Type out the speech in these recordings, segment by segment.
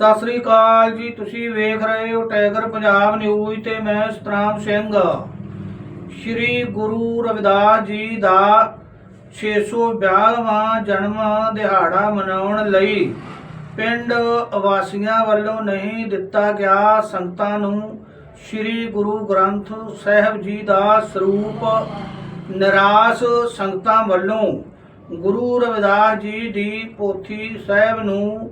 ਸਤਿ ਸ੍ਰੀ ਅਕਾਲ ਜੀ, ਤੁਸੀਂ ਵੇਖ ਰਹੇ ਹੋ ਟਾਈਗਰ ਪੰਜਾਬ ਨਿਊਜ਼ ਤੇ ਮੈਂ ਸਤਰਾਮ ਸਿੰਘ। ਸ੍ਰੀ ਗੁਰੂ ਰਵਿਦਾਸ ਜੀ ਦਾ 642ਵਾਂ ਜਨਮ ਦਿਹਾੜਾ ਮਨਾਉਣ ਲਈ ਪਿੰਡ ਵਾਸੀਆਂ ਵੱਲੋਂ ਨਹੀਂ ਦਿੱਤਾ ਗਿਆ ਸੰਗਤਾਂ ਨੂੰ ਸ੍ਰੀ ਗੁਰੂ ਗ੍ਰੰਥ ਸਾਹਿਬ ਜੀ ਦਾ ਸਰੂਪ ਨਿਰਾਸ਼ ਸੰਗਤਾਂ ਵੱਲੋਂ ਗੁਰੂ ਰਵਿਦਾਸ ਜੀ ਦੀ ਪੋਥੀ ਸਾਹਿਬ ਨੂੰ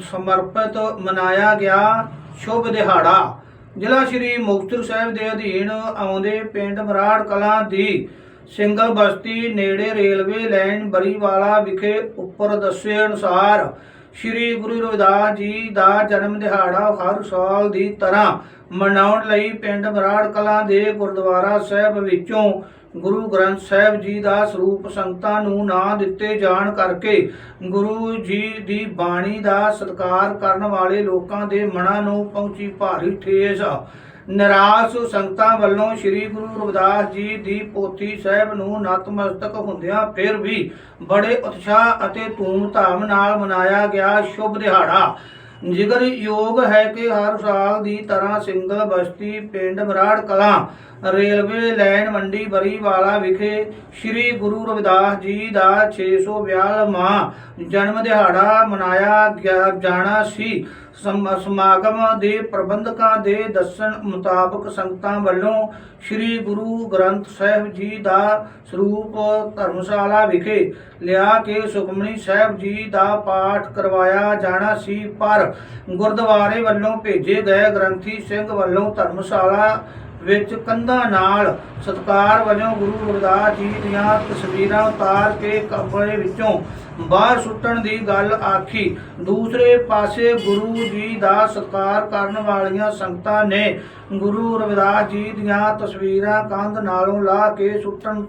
ਸਮਰਪਿਤ ਮਨਾਇਆ ਗਿਆ ਸ਼ੁਭ ਦਿਹਾੜਾ। ਜ਼ਿਲ੍ਹਾ ਸ਼੍ਰੀ ਮੁਕਤਸਰ ਸਾਹਿਬ ਦੇ ਅਧੀਨ ਆਉਂਦੇ ਪਿੰਡ ਮਰਾੜ ਕਲਾਂ ਦੀ ਸਿੰਗਲ ਬਸਤੀ ਨੇੜੇ ਰੇਲਵੇ ਲਾਈਨ ਬਰੀਵਾਲਾ ਵਿਖੇ ਉੱਪਰ ਦੱਸੇ ਅਨੁਸਾਰ ਸ਼੍ਰੀ ਗੁਰੂ ਰਵਿਦਾਸ ਜੀ ਦਾ ਜਨਮ ਦਿਹਾੜਾ ਹਰ ਸਾਲ ਦੀ ਤਰ੍ਹਾਂ ਮਨਾਉਣ ਲਈ ਪਿੰਡ ਮਰਾੜ ਕਲਾਂ ਦੇ ਗੁਰਦੁਆਰਾ ਸਾਹਿਬ ਵਿੱਚੋਂ ਗੁਰੂ ਗ੍ਰੰਥ ਸਾਹਿਬ ਜੀ ਦਾ ਸਰੂਪ ਸੰਗਤਾਂ ਨੂੰ ਨਾ ਦਿੱਤੇ ਜਾਣ ਕਰਕੇ ਗੁਰੂ ਜੀ ਦੀ ਬਾਣੀ ਦਾ ਸਤਿਕਾਰ ਕਰਨ ਵਾਲੇ ਲੋਕਾਂ ਦੇ ਮਨਾਂ ਨੂੰ ਪਹੁੰਚੀ ਭਾਰੀ ਠੇਸ। ਨਿਰਾਸ਼ ਸੰਗਤਾਂ ਵੱਲੋਂ ਸ੍ਰੀ ਗੁਰੂ ਰਵਿਦਾਸ ਜੀ ਦੀ ਪੋਥੀ ਸਾਹਿਬ ਨੂੰ ਨਤਮਸਤਕ ਹੁੰਦਿਆਂ ਫਿਰ ਵੀ ਬੜੇ ਉਤਸ਼ਾਹ ਅਤੇ ਧੂਮ-ਧਾਮ ਨਾਲ ਮਨਾਇਆ ਗਿਆ ਸ਼ੁਭ ਦਿਹਾੜਾ। ਜ਼ਿਕਰ ਯੋਗ ਹੈ ਕਿ ਹਰ ਸਾਲ ਦੀ ਤਰ੍ਹਾਂ ਸਿੰਗਲ ਬਸਤੀ ਪਿੰਡ ਬਰਾੜ ਕਲਾਂ, ਰੇਲਵੇ ਲਾਈਨ ਮੰਡੀ ਬਰੀਵਾਲਾ ਵਿਖੇ ਸ੍ਰੀ ਗੁਰੂ ਰਵਿਦਾਸ ਜੀ ਦਾ 642ਵਾਂ ਜਨਮ ਦਿਹਾੜਾ ਮਨਾਇਆ ਗਿਆ ਜਾਣਾ ਸੀ। ਸਮਾਗਮ ਦੇ ਪ੍ਰਬੰਧਕਾਂ ਦੇ ਦੱਸਣ ਮੁਤਾਬਕ ਸੰਗਤਾਂ ਵੱਲੋਂ ਸ੍ਰੀ ਗੁਰੂ ਗ੍ਰੰਥ ਸਾਹਿਬ ਜੀ ਦਾ ਸਰੂਪ ਧਰਮਸ਼ਾਲਾ ਵਿਖੇ ਲਿਆ ਕੇ ਸੁਖਮਨੀ ਸਾਹਿਬ ਜੀ ਦਾ ਪਾਠ ਕਰਵਾਇਆ ਜਾਣਾ ਸੀ, ਪਰ ਗੁਰਦੁਆਰੇ ਵੱਲੋਂ ਭੇਜੇ ਗਏ ਗ੍ਰੰਥੀ ਸਿੰਘ ਵੱਲੋਂ ਧਰਮਸ਼ਾਲਾ ਵਿੱਚ ਕੰਧਾਂ ਨਾਲ ਸਤਕਾਰ ਵਜੋਂ ਗੁਰੂ ਰਵਿਦਾਸ ਜੀ ਦੀਆਂ ਤਸਵੀਰਾਂ ਉਤਾਰ ਕੇ ਕਮਰੇ ਵਿੱਚੋਂ ਬਾਹਰ ਸੁੱਟਣ ਦੀ ਗੱਲ ਆਖੀ। ਦੂਸਰੇ ਪਾਸੇ ਗੁਰੂ ਜੀ ਦਾ ਸਤਕਾਰ ਕਰਨ ਵਾਲੀਆਂ ਸੰਗਤਾਂ ਨੇ ਗੁਰੂ ਰਵਿਦਾਸ ਜੀ ਦੀਆਂ ਤਸਵੀਰਾਂ ਕੰਧ ਨਾਲੋਂ ਲਾ ਕੇ ਸੁੱਟਣ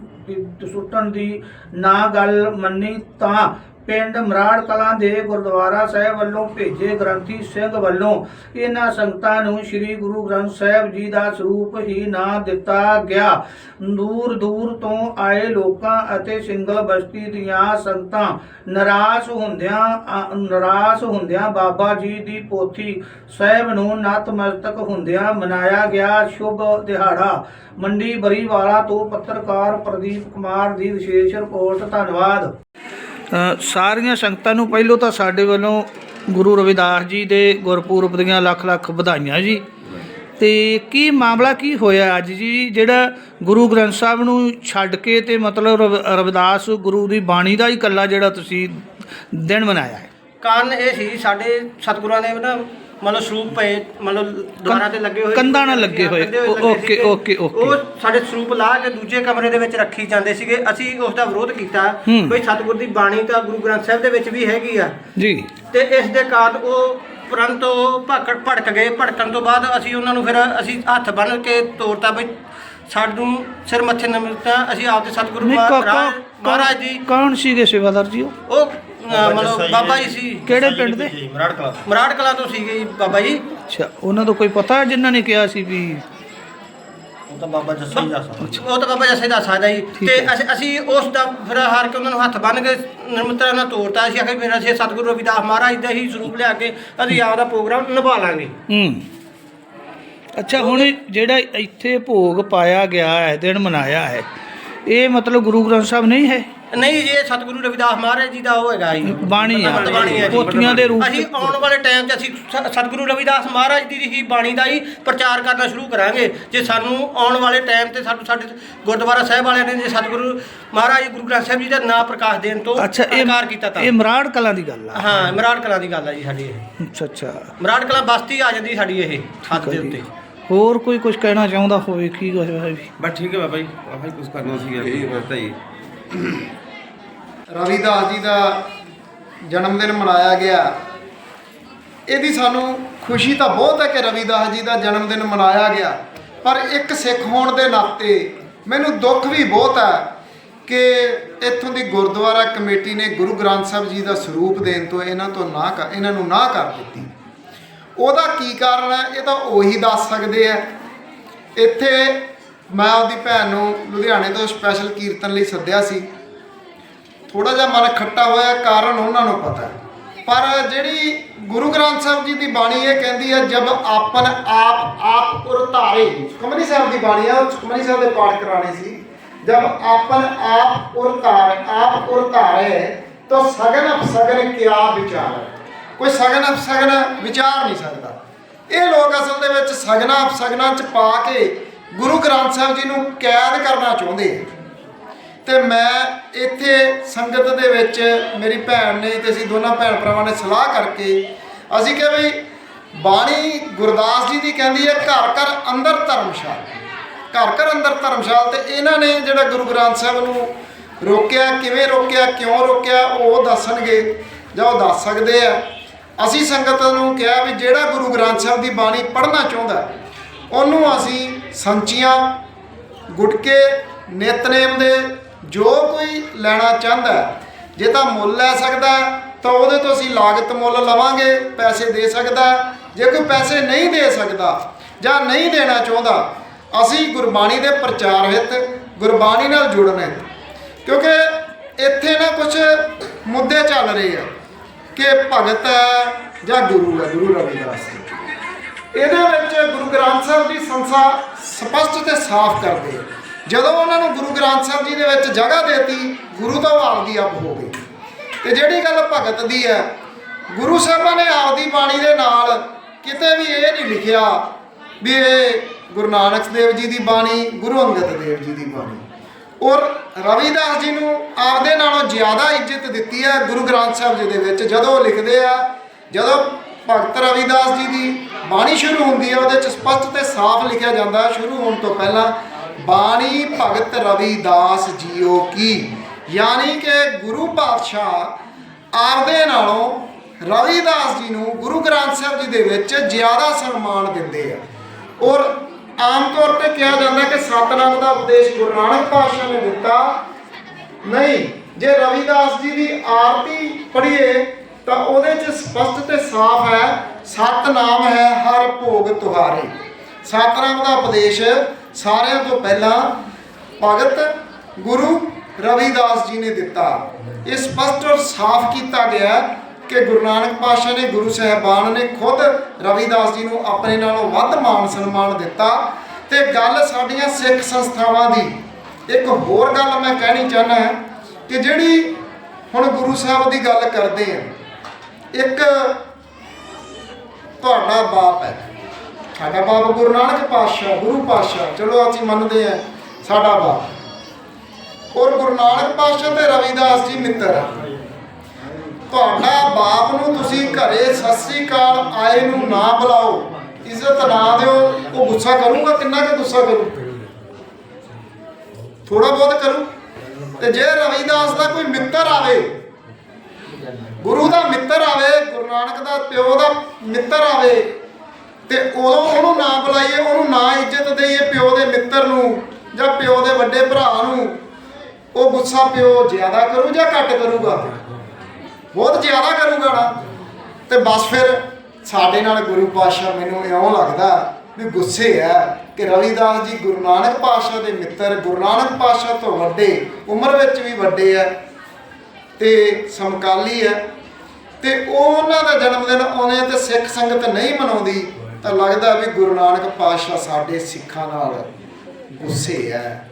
ਸੁੱਟਣ ਦੀ ਨਾ ਗੱਲ ਮੰਨੀ ਤਾਂ ਪਿੰਡ ਮਰਾੜ ਕਲਾਂ ਦੇ ਗੁਰਦੁਆਰਾ ਸਾਹਿਬ ਵੱਲੋਂ ਭੇਜੇ ਗ੍ਰੰਥੀ ਸਿੰਘ ਵੱਲੋਂ ਇਹਨਾਂ ਸੰਗਤਾਂ ਨੂੰ ਸ੍ਰੀ ਗੁਰੂ ਗ੍ਰੰਥ ਸਾਹਿਬ ਜੀ ਦਾ ਸਰੂਪ ਹੀ ਨਾ ਦਿੱਤਾ ਗਿਆ। ਦੂਰ ਦੂਰ ਤੋਂ ਆਏ ਲੋਕਾਂ ਅਤੇ ਸਿੰਗਲ ਬਸਤੀ ਦੀਆਂ ਸੰਗਤਾਂ ਨਰਾਸ਼ ਹੁੰਦਿਆਂ ਅ- ਨਿਰਾਸ਼ ਹੁੰਦਿਆਂ ਬਾਬਾ ਜੀ ਦੀ ਪੋਥੀ ਸਾਹਿਬ ਨੂੰ ਨਤਮਸਤਕ ਹੁੰਦਿਆਂ ਮਨਾਇਆ ਗਿਆ। ਸ਼ੁਭ ਦਿਹਾੜਾ। ਮੰਡੀ ਬਰੀਵਾਲਾ ਤੋਂ ਪੱਤਰਕਾਰ ਪ੍ਰਦੀਪ ਕੁਮਾਰ ਦੀ ਵਿਸ਼ੇਸ਼ ਰਿਪੋਰਟ। ਧੰਨਵਾਦ। ਸਾਰੀਆਂ ਸੰਗਤਾਂ ਨੂੰ ਪਹਿਲੋਂ ਤਾਂ ਸਾਡੇ ਵੱਲੋਂ ਗੁਰੂ ਰਵਿਦਾਸ ਜੀ ਦੇ ਗੁਰਪੁਰਬ ਦੀਆਂ ਲੱਖ ਲੱਖ ਵਧਾਈਆਂ ਜੀ। ਤੇ ਕੀ ਮਾਮਲਾ ਕੀ ਹੋਇਆ ਅੱਜ ਜੀ? ਜਿਹੜਾ ਗੁਰੂ ਗ੍ਰੰਥ ਸਾਹਿਬ ਨੂੰ ਛੱਡ ਕੇ ਤੇ ਮਤਲਬ ਰਵ- ਰਵਿਦਾਸ ਗੁਰੂ ਦੀ ਬਾਣੀ ਦਾ ਹੀ ਇਕੱਲਾ ਜਿਹੜਾ ਤੁਸੀਂ ਦਿਨ ਮਨਾਇਆ ਹੈ। ਕਾਰਨ ਇਹ ਸੀ ਸਾਡੇ ਸਤਿਗੁਰਾਂ ਦੇ ਨਾ ਮਤਲਬ ਸਰੂਪ ਪਏ ਮਤਲਬ ਦੁਆਰਾਂ ਤੇ ਲੱਗੇ ਹੋਏ ਕੰਧਾਂ ਨਾਲ ਲੱਗੇ ਹੋਏ। ਕੰਧੇ ਓ- ਲੱਗੇ ਓਕੇ, ਸੀਗੇ। Okay, okay. ਉਹ ਸਾਡੇ ਸਰੂਪ ਲਾ ਕੇ ਦੂਜੇ ਕਮਰੇ ਦੇ ਵਿੱਚ ਰੱਖੀ ਜਾਂਦੇ ਸੀਗੇ ਅਸੀਂ ਉਸ ਦਾ ਵਿਰੋਧ ਕੀਤਾ ਹੂੰ। ਬਈ ਸਤਿਗੁਰ ਦੀ ਬਾਣੀ ਤਾਂ ਗੁਰੂ ਗ੍ਰੰਥ ਸਾਹਿਬ ਦੇ ਵਿੱਚ ਵੀ ਹੈਗੀ ਆ ਜੀ ਤੇ ਇਸ ਦੇ ਕਾਰਨ ਉਹ ਪ੍ਰੰਤ ਉਹ ਭੜਕ ਭੜਕ ਗਏ ਭੜਕਣ ਤੋਂ ਬਾਅਦ ਅਸੀਂ ਉਹਨਾਂ ਨੂੰ ਫਿਰ ਅਸੀਂ ਹੱਥ ਬੰਨ੍ਹ ਕੇ ਤੋਰਤਾ ਬਈ ਸਾਨੂੰ ਸਿਰ ਮੱਥੇ ਨਮਿਤਾ ਅਸੀਂ ਆਪਦੇ ਸਤਿਗੁਰੂ ਨਹੀਂ, ਕੌ- ਮਹਾਰਾਜ ਜੀ ਕੌਣ ਸੀਗੇ ਸੇਵਾਦਾਰ ਜੀ ਉਹ ਉਹ ਅ, ਮਤਲਬ ਬਾਬਾ ਜੀ ਸੀ। ਕਿਹੜੇ ਪਿੰਡ ਦੇ? ਮਰਾੜ ਕਲਾ ਮਰਾੜ ਕਲਾਂ ਤੋਂ ਸੀਗੇ ਜੀ ਬਾਬਾ ਜੀ। ਅੱਛਾ ਉਹਨਾਂ ਤੋਂ ਕੋਈ ਪਤਾ ਜਿਨ੍ਹਾਂ ਨੇ ਕਿਹਾ ਸੀ ਵੀ ਉਹ ਤਾਂ ਬਾਬਾ ਜੱਸਾ ਹੀ ਜਾ ਸਕਦਾ। ਉਹ ਤਾਂ ਬਾਬਾ ਜੱਸੇ ਦਾ ਸਾਦਾ ਜੀ। ਤੇ। ਅਸੀਂ ਅਸੀਂ ਉਸ ਦਾ ਫਿਰ ਹਾਰ ਕੇ ਉਹਨਾਂ ਨੂੰ ਹੱਥ ਬੰਨ ਕੇ ਨਿਮਰਤਾ ਨਾਲ ਤੋਰਤਾ। ਅਸੀਂ ਆਖਿਆ ਫਿਰ ਅਸੀਂ ਸਤਿਗੁਰੂ ਰਵਿਦਾਸ ਮਹਾਰਾਜ ਦਾ ਹੀ ਸਰੂਪ ਲਿਆ ਕੇ ਅਸੀਂ ਆਪਦਾ ਪ੍ਰੋਗਰਾਮ ਨਿਭਾ ਲਾਂਗੇ। ਹੂੰ। ਅੱਛਾ ਹੁਣ ਜਿਹੜਾ ਇੱਥੇ ਭੋਗ ਪਾਇਆ ਗਿਆ ਹੈ ਦਿਨ ਮਨਾਇਆ ਹੈ ਇਹ ਮਤਲਬ ਗੁਰੂ ਗ੍ਰੰਥ ਸਾਹਿਬ ਨਹੀਂ ਹੈ? ਨਹੀਂ ਜੀ ਇਹ ਸਤਿਗੁਰੂ ਰਵਿਦਾਸ ਮਹਾਰਾਜ ਜੀ ਦਾ ਉਹ ਹੈਗਾ ਜੀ। ਬਾਣੀ ਆ। ਬਾਣੀ ਹੈ ਜੀ। ਪੋਥੀਆਂ ਦੇ ਰੂਪ ਅਸੀਂ ਆਉਣ ਵਾਲੇ ਟਾਈਮ 'ਚ ਅਸੀਂ ਸ- ਸਤਿਗੁਰੂ ਰਵਿਦਾਸ ਮਹਾਰਾਜ ਦੀ ਹੀ ਬਾਣੀ ਦਾ ਹੀ ਪ੍ਰਚਾਰ ਕਰਨਾ ਸ਼ੁਰੂ ਕਰਾਂਗੇ। ਜੇ ਸਾਨੂੰ ਆਉਣ ਵਾਲੇ ਟਾਈਮ ਤੇ ਸਾਨੂੰ ਸਾਡੇ ਗੁਰਦੁਆਰਾ ਸਾਹਿਬ ਵਾਲਿਆਂ ਨੇ ਜੇ ਸਤਿਗੁਰੂ ਮਹਾਰਾਜ ਗੁਰੂ ਗ੍ਰੰਥ ਸਾਹਿਬ ਜੀ ਦਾ ਨਾਂ ਪ੍ਰਕਾਸ਼ ਦੇਣ ਤੋਂ ਅੱਛਾ ਇਹ ਇਨਕਾਰ ਕੀਤਾ ਤਾਂ। ਇਹ ਮਰਾੜ ਕਲਾਂ ਦੀ ਗੱਲ ਆ। ਹਾਂ ਮਰਾੜ ਕਲਾਂ ਦੀ ਗੱਲ ਆ ਜੀ ਸਾਡੀ ਇਹ। ਅੱਛਾ ਅੱਛਾ। ਮਰਾੜ ਕਲਾਂ ਬਸਤੀ ਆ ਜਾਂਦੀ ਸਾਡੀ ਇਹ ਹੱਥ ਦੇ ਉੱਤੇ। ਹੋਰ ਕੋਈ ਕੁਝ ਕਹਿਣਾ ਚਾਹੁੰਦਾ ਹੋਵੇ ਕੀ ਕੁਝ ਹੈ ਵੀ? ਬਸ ਠੀਕ ਹੈ ਬਾਬਾ ਜੀ ਬਾਬਾ ਜੀ ਕੁਝ ਕਰਨਾ ਸੀਗਾ ਇਹ ਬਤਾ ਹੀ ਰਵਿਦਾਸ ਜੀ ਦਾ ਜਨਮ ਦਿਨ ਮਨਾਇਆ ਗਿਆ। ਇਹਦੀ ਸਾਨੂੰ ਖੁਸ਼ੀ ਤਾਂ ਬਹੁਤ ਹੈ ਕਿ ਰਵਿਦਾਸ ਜੀ ਦਾ ਜਨਮ ਦਿਨ ਮਨਾਇਆ ਗਿਆ। ਪਰ ਇੱਕ ਸਿੱਖ ਹੋਣ ਦੇ ਨਾਤੇ ਮੈਨੂੰ ਦੁੱਖ ਵੀ ਬਹੁਤ ਹੈ ਕਿ ਇੱਥੋਂ ਦੀ ਗੁਰਦੁਆਰਾ ਕਮੇਟੀ ਨੇ ਗੁਰੂ ਗ੍ਰੰਥ ਸਾਹਿਬ ਜੀ ਦਾ ਸਰੂਪ ਦੇਣ ਤੋਂ ਇਹਨਾਂ ਤੋਂ ਨਾ ਕਰ ਇਹਨਾਂ ਨੂੰ ਨਾ ਕਰ ਦਿੱਤੀ। ਉਹਦਾ ਕੀ ਕਾਰਨ ਹੈ? ਇਹ ਤਾਂ ਉਹੀ ਦੱਸ ਸਕਦੇ ਆ ਇੱਥੇ ਮੈਂ ਉਹਦੀ ਭੈਣ ਨੂੰ ਲੁਧਿਆਣੇ ਤੋਂ ਸਪੈਸ਼ਲ ਕੀਰਤਨ ਲਈ ਸੱਦਿਆ ਸੀ। ਥੋੜਾ ਜਿਹਾ ਮਨ ਖੱਟਾ ਹੋਇਆ, ਕਾਰਨ ਉਹਨਾਂ ਨੂੰ ਪਤਾ ਹੈ। ਪਰ ਜਿਹੜੀ ਗੁਰੂ ਗ੍ਰੰਥ ਸਾਹਿਬ ਜੀ ਦੀ ਬਾਣੀ ਇਹ ਕਹਿੰਦੀ ਹੈ, ਜਬ ਆਪਨ ਆਪ ਆਪ ਉਰਤਾਰੇ ਸੁਖਮਨੀ ਸਾਹਿਬ ਦੀ ਬਾਣੀ ਆ ਸੁਖਮਨੀ ਸਾਹਿਬ ਦੇ ਪਾਠ ਕਰਾਣੇ ਸੀ। ਜਬ ਆਪਨ ਆਪ ਉਰਤਾਰੇ ਆਪ ਉਰਤਾਰੇ ਤਾਂ ਸਗਨ ਅਪਸਗਨ ਕਿਆ ਵਿਚਾਰ? ਕੋਈ ਸਗਨ ਅਪਸਗਨ ਵਿਚਾਰ ਨਹੀਂ ਸਕਦਾ। ਇਹ ਲੋਕ ਅਸਲ ਦੇ ਵਿੱਚ ਸਗਨਾ ਅਪਸਗਨਾਂ ਚ ਪਾ ਕੇ ਗੁਰੂ ਗ੍ਰੰਥ ਸਾਹਿਬ ਜੀ ਨੂੰ ਕੈਦ ਕਰਨਾ ਚਾਹੁੰਦੇ ਆ। ਤੇ ਮੈਂ ਇੱਥੇ ਸੰਗਤ ਦੇ ਵਿੱਚ ਮੇਰੀ ਭੈਣ ਨੇ ਤੇ ਅਸੀਂ ਦੋਨਾਂ ਭੈਣ ਭਰਾਵਾਂ ਨੇ ਸਲਾਹ ਕਰਕੇ ਅਸੀਂ ਕਿਹਾ ਵੀ ਬਾਣੀ ਗੁਰਦਾਸ ਜੀ ਦੀ ਕਹਿੰਦੀ ਹੈ, ਘਰ ਘਰ ਅੰਦਰ ਧਰਮਸ਼ਾਲ। ਘਰ ਘਰ ਅੰਦਰ ਧਰਮਸ਼ਾਲ ਤੇ ਇਹਨਾਂ ਨੇ ਜਿਹੜਾ ਗੁਰੂ ਗ੍ਰੰਥ ਸਾਹਿਬ ਨੂੰ ਰੋਕਿਆ, ਕਿਵੇਂ ਰੋਕਿਆ, ਕਿਉਂ ਰੋਕਿਆ, ਉਹ ਦੱਸਣਗੇ ਜਾਂ ਉਹ ਦੱਸ ਸਕਦੇ ਆ। ਅਸੀਂ ਸੰਗਤ ਨੂੰ ਕਿਹਾ ਵੀ ਜਿਹੜਾ ਗੁਰੂ ਗ੍ਰੰਥ ਸਾਹਿਬ ਦੀ ਬਾਣੀ ਪੜ੍ਹਨਾ ਚਾਹੁੰਦਾ ਉਹਨੂੰ ਅਸੀਂ ਸੰਚੀਆਂ, ਗੁਟਕੇ, ਨਿਤਨੇਮ ਦੇ ਜੋ ਕੋਈ ਲੈਣਾ ਚਾਹੁੰਦਾ ਜੇ ਤਾਂ ਮੁੱਲ ਲੈ ਸਕਦਾ ਤਾਂ ਉਹਦੇ ਤੋਂ ਅਸੀਂ ਲਾਗਤ ਮੁੱਲ ਲਵਾਂਗੇ, ਪੈਸੇ ਦੇ ਸਕਦਾ ਜੇ ਕੋਈ ਪੈਸੇ ਨਹੀਂ ਦੇ ਸਕਦਾ ਜਾਂ ਨਹੀਂ ਦੇਣਾ ਚਾਹੁੰਦਾ, ਅਸੀਂ ਗੁਰਬਾਣੀ ਦੇ ਪ੍ਰਚਾਰ ਹਿੱਤ, ਗੁਰਬਾਣੀ ਨਾਲ ਜੁੜਨ ਹਿੱਤ। ਕਿਉਂਕਿ ਇੱਥੇ ਨਾ ਕੁਝ ਮੁੱਦੇ ਚੱਲ ਰਹੇ ਆ। ਕਿ ਭਗਤ ਹੈ ਜਾਂ ਗੁਰੂ ਹੈ, ਗੁਰੂ ਰਵਿਦਾਸ ਜੀ। ਇਹਦੇ ਵਿੱਚ ਗੁਰੂ ਗ੍ਰੰਥ ਸਾਹਿਬ ਦੀ ਸੰਸਾ ਸਪਸ਼ਟ ਤੇ ਸਾਫ਼ ਕਰਦੇ ਜਦੋਂ ਉਹਨਾਂ ਨੂੰ ਗੁਰੂ ਗ੍ਰੰਥ ਸਾਹਿਬ ਜੀ ਦੇ ਵਿੱਚ ਜਗ੍ਹਾ ਦੇਤੀ, ਗੁਰੂ ਤਾਂ ਆਪਦੀ ਆਪ ਹੋ ਗਈ ਤੇ ਜਿਹੜੀ ਗੱਲ ਭਗਤ ਦੀ ਹੈ, ਗੁਰੂ ਸਾਹਿਬਾਂ ਨੇ ਆਪਦੀ ਬਾਣੀ ਦੇ ਨਾਲ ਕਿਤੇ ਵੀ ਇਹ ਨਹੀਂ ਲਿਖਿਆ ਵੀ ਇਹ ਗੁਰੂ ਨਾਨਕ ਦੇਵ ਜੀ ਦੀ ਬਾਣੀ, ਗੁਰੂ ਅੰਗਦ ਦੇਵ ਜੀ ਦੀ ਬਾਣੀ। ਔਰ ਰਵਿਦਾਸ ਜੀ ਨੂੰ ਆਪਦੇ ਨਾਲੋਂ ਜ਼ਿਆਦਾ ਇੱਜ਼ਤ ਦਿੱਤੀ ਹੈ ਗੁਰੂ ਗ੍ਰੰਥ ਸਾਹਿਬ ਜੀ ਦੇ ਵਿੱਚ। ਜਦੋਂ ਉਹ ਲਿਖਦੇ ਆ, ਜਦੋਂ ਭਗਤ ਰਵਿਦਾਸ ਜੀ ਦੀ ਬਾਣੀ ਸ਼ੁਰੂ ਹੁੰਦੀ ਹੈ ਉਹਦੇ ਚ ਸਪਸ਼ਟ ਤੇ ਸਾਫ਼ ਲਿਖਿਆ ਜਾਂਦਾ, ਸ਼ੁਰੂ ਹੋਣ ਤੋਂ ਪਹਿਲਾਂ, ਬਾਣੀ ਭਗਤ ਰਵਿਦਾਸ ਜੀਓ ਕੀ? ਯਾਨੀ ਕਿ ਗੁਰੂ ਪਾਤਸ਼ਾਹ ਆਪਦੇ ਨਾਲੋਂ ਰਵਿਦਾਸ ਜੀ ਨੂੰ ਗੁਰੂ ਗ੍ਰੰਥ ਸਾਹਿਬ ਜੀ ਦੇ ਵਿੱਚ ਜ਼ਿਆਦਾ ਸਨਮਾਨ ਦਿੰਦੇ ਆ। ਔਰ ਆਮ ਤੌਰ ਤੇ ਕਿਹਾ ਜਾਂਦਾ ਕਿ ਸਤਨਾਮ ਦਾ ਉਪਦੇਸ਼ ਗੁਰੂ ਨਾਨਕ ਪਾਤਸ਼ਾਹ ਨੇ ਦਿੱਤਾ। ਨਹੀਂ, ਜੇ ਰਵਿਦਾਸ ਜੀ ਦੀ ਆਰਤੀ ਪੜ੍ਹੀਏ, ਤਾਂ ਉਹਦੇ 'ਚ ਸਪਸ਼ਟ ਤੇ ਸਾਫ਼ ਹੈ, ਸਤਨਾਮ ਹੈ ਹਰ ਭੋਗ ਤੁਹਾਰੇ। ਸਤਨਾਮ ਦਾ ਉਪਦੇਸ਼ ਸਾਰਿਆਂ ਤੋਂ ਪਹਿਲਾਂ ਭਗਤ ਗੁਰੂ ਰਵਿਦਾਸ ਜੀ ਨੇ ਦਿੱਤਾ। ਇਹ ਸਪਸ਼ਟ ਔਰ ਸਾਫ਼ ਕੀਤਾ ਗਿਆ ਕਿ ਗੁਰੂ ਨਾਨਕ ਪਾਤਸ਼ਾਹ ਨੇ, ਗੁਰੂ ਸਾਹਿਬਾਨ ਨੇ ਖੁਦ ਰਵਿਦਾਸ ਜੀ ਨੂੰ ਆਪਣੇ ਨਾਲੋਂ ਵੱਧ ਮਾਣ ਸਨਮਾਨ ਦਿੱਤਾ। ਤੇ ਗੱਲ ਸਾਡੀਆਂ ਸਿੱਖ ਸੰਸਥਾਵਾਂ ਦੀ, ਇੱਕ ਹੋਰ ਗੱਲ ਮੈਂ ਕਹਿਣੀ ਚਾਹਨਾ ਹੈ ਕਿ ਜਿਹੜੀ ਹੁਣ ਗੁਰੂ ਸਾਹਿਬ ਦੀ ਗੱਲ ਕਰਦੇ ਆ, ਇੱਕ ਤੁਹਾਡਾ ਬਾਪ ਹੈ। ਸਾਡਾ ਬਾਪ ਗੁਰੂ ਨਾਨਕ ਪਾਤਸ਼ਾਹ, ਗੁਰੂ ਪਾਤਸ਼ਾਹ, ਚਲੋ ਅਸੀਂ ਮੰਨਦੇ ਆ ਸਾਡਾ ਬਾਪ। ਔਰ ਗੁਰੂ ਨਾਨਕ ਪਾਤਸ਼ਾਹ ਤੇ ਰਵਿਦਾਸ ਜੀ ਮਿੱਤਰ ਆ। ਤੁਹਾਡਾ ਬਾਪ ਨੂੰ ਤੁਸੀਂ ਘਰੇ ਸਤਿ ਸ੍ਰੀ ਅਕਾਲ ਆਏ ਨੂੰ ਨਾ ਬੁਲਾਓ। ਇੱਜ਼ਤ ਨਾ ਦਿਓ। ਉਹ ਗੁੱਸਾ ਕਰੂਗਾ, ਕਿੰਨਾ ਕੁ ਗੁੱਸਾ ਕਰੂ? ਥੋੜਾ ਬਹੁਤ ਕਰੂ। ਤੇ ਜੇ ਰਵਿਦਾਸ ਦਾ ਕੋਈ ਮਿੱਤਰ ਆਵੇ, ਗੁਰੂ ਦਾ ਮਿੱਤਰ ਆਵੇ, ਗੁਰੂ ਨਾਨਕ ਦਾ ਪਿਓ ਦਾ ਮਿੱਤਰ ਆਵੇ, ਤੇ ਉਦੋਂ ਉਹਨੂੰ ਨਾ ਬੁਲਾਈਏ, ਉਹਨੂੰ ਨਾ ਇੱਜ਼ਤ ਦੇਈਏ ਪਿਓ ਦੇ ਮਿੱਤਰ ਨੂੰ ਜਾਂ ਪਿਓ ਦੇ ਵੱਡੇ ਭਰਾ ਨੂੰ, ਉਹ ਗੁੱਸਾ ਪਿਓ ਜ਼ਿਆਦਾ ਕਰੂ ਜਾਂ ਘੱਟ ਕਰੂਗਾ? ਬਹੁਤ ਜ਼ਿਆਦਾ ਕਰੂਗਾ ਨਾ। ਤੇ ਬਸ ਫਿਰ ਸਾਡੇ ਨਾਲ ਗੁਰੂ ਪਾਤਸ਼ਾਹ ਮੈਨੂੰ ਇਉਂ ਲੱਗਦਾ ਵੀ ਗੁੱਸੇ ਆ ਕਿ ਰਵਿਦਾਸ ਜੀ ਗੁਰੂ ਨਾਨਕ ਪਾਤਸ਼ਾਹ ਦੇ ਮਿੱਤਰ, ਗੁਰੂ ਨਾਨਕ ਪਾਤਸ਼ਾਹ ਤੋਂ ਵੱਡੇ, ਉਮਰ ਵਿੱਚ ਵੀ ਵੱਡੇ ਆ ਤੇ ਸਮਕਾਲੀ ਹੈ ਤੇ ਉਹ ਉਹਨਾਂ ਦਾ ਜਨਮ ਦਿਨ ਆਉਣੇ ਤੇ ਸਿੱਖ ਸੰਗਤ ਨਹੀਂ ਮਨਾਉਂਦੀ ਤਾਂ ਲੱਗਦਾ ਵੀ ਗੁਰੂ ਨਾਨਕ ਪਾਤਸ਼ਾਹ ਸਾਡੇ ਸਿੱਖਾਂ ਨਾਲ ਗੁੱਸੇ ਹੈ।